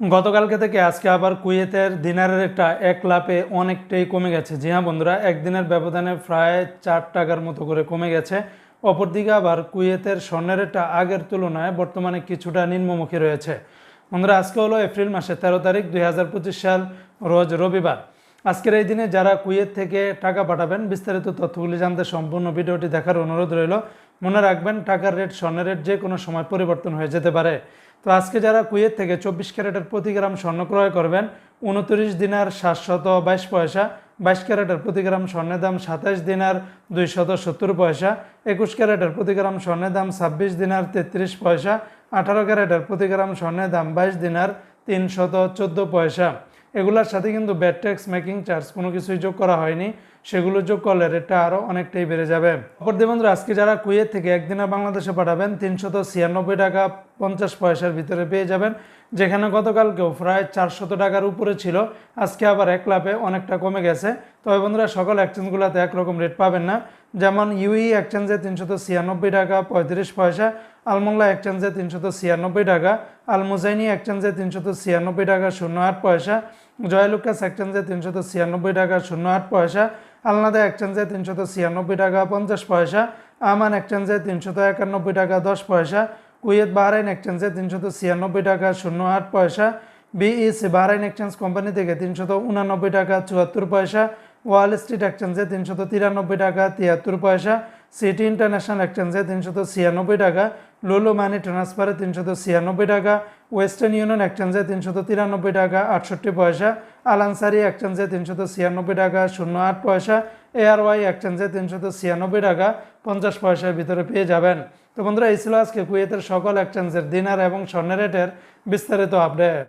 গতকালকে থেকে আজকে আবার কুয়েতের দিনারের একটা এক লাপে অনেকটাই কমে গেছে। জি হ্যাঁ বন্ধুরা, একদিনের ব্যবধানে প্রায় চার টাকার মতো করে কমে গেছে। অপরদিকে আবার কুয়েতের স্বর্ণের একটা আগের তুলনায় বর্তমানে কিছুটা নিম্নমুখী রয়েছে। বন্ধুরা, আজকে হলো এপ্রিল মাসে তেরো তারিখ দুই হাজার পঁচিশ সাল, রোজ রবিবার। আজকের এই দিনে যারা কুয়েত থেকে টাকা পাঠাবেন, বিস্তারিত তথ্যগুলি জানতে সম্পূর্ণ ভিডিওটি দেখার অনুরোধ রইল। মনে রাখবেন, টাকার রেট স্বর্ণের রেট যে কোনো সময় পরিবর্তন হয়ে যেতে পারে। তো আজকে যারা কুয়েত থেকে চব্বিশ ক্যারেটের প্রতি গ্রাম স্বর্ণ ক্রয় করবেন, উনত্রিশ দিনার সাতশত বাইশ পয়সা, বাইশ ক্যারেটের প্রতি গ্রাম স্বর্ণের দাম সাতাইশ দিনার দুইশত সত্তর পয়সা, একুশ ক্যারেটের প্রতি গ্রাম স্বর্ণের দাম ছাব্বিশ দিনার তেত্রিশ পয়সা, আঠারো ক্যারেটের প্রতি গ্রাম স্বর্ণের দাম বাইশ দিনার তিনশত চোদ্দ পয়সা। এগুলোর সাথে কিন্তু ব্যাট ট্যাক্স মেকিং চার্জ কোনো কিছুই যোগ করা হয়নি। সেগুলো যোগ করলে রেটটা আরও অনেকটাই বেড়ে যাবে। অপরদি বন্ধুরা, আজকে যারা কুয়েত থেকে একদিনে বাংলাদেশে পাঠাবেন, তিনশত ছিয়ানব্বই টাকা পঞ্চাশ পয়সার ভিতরে পেয়ে যাবেন, যেখানে গতকালকেও প্রায় চারশত টাকার উপরে ছিল, আজকে আবার এক লাভে অনেকটা কমে গেছে। তবে বন্ধুরা, সকল এক্সচেঞ্জগুলোতে একরকম রেট পাবেন না। যেমন ইউই এক্সচেঞ্জে তিনশত ছিয়ানব্বই টাকা পঁয়ত্রিশ পয়সা আলমোল্লা এক্সচেঞ্জে তিনশত ছিয়ানব্বই টাকা, আলমুজাইনি এক্সচেঞ্জে তিনশত ছিয়ানব্বই টাকা শূন্য আট পয়সা, জয়লুকাস এক্সচেঞ্জে তিনশত ছিয়ানব্বই টাকা শূন্য আট পয়সা, আলনাদা এক্সচেঞ্জে তিনশত ছিয়ানব্বই টাকা, পঞ্চাশ পয়সা, আমান এক্সচেঞ্জে তিনশত একানব্বই টাকা, দশ পয়সা, কুয়েত বাহরাইন এক্সচেঞ্জে তিনশত ছিয়ানব্বই টাকা শূন্য আট পয়সা, বিইসি বাহরাইন এক্সচেঞ্জ কোম্পানি থেকে তিনশত উনানব্বই টাকা, চুয়াত্তর পয়সা, ওয়াল স্ট্রিট এক্সচেঞ্জে তিনশত তিরানব্বই টাকা, তিয়াত্তর পয়সা সিটি ইন্টারন্যাশনাল এক্সচেঞ্জে তিনশত ছিয়ানব্বই টাকা লোলো মানি ট্রান্সফারে তিনশত ছিয়ানব্বই টাকা ওয়েস্টার্ন ইউনিয়ন এক্সচেঞ্জে তিনশত তিরানব্বই টাকা, আটষট্টি পয়সা আলানসারি এক্সচেঞ্জে তিনশত ছিয়ানব্বই টাকা শূন্য আট পয়সা এআরওয়াই এক্সচেঞ্জে তিনশত ছিয়ানব্বই টাকা, পঞ্চাশ পয়সার ভিতরে পেয়ে যাবেন। তো বন্ধুরা, এই ছিল আজকে কুয়েতের সকল এক্সচেঞ্জের দিনার এবং স্বর্ণের রেটের বিস্তারিত আপডেট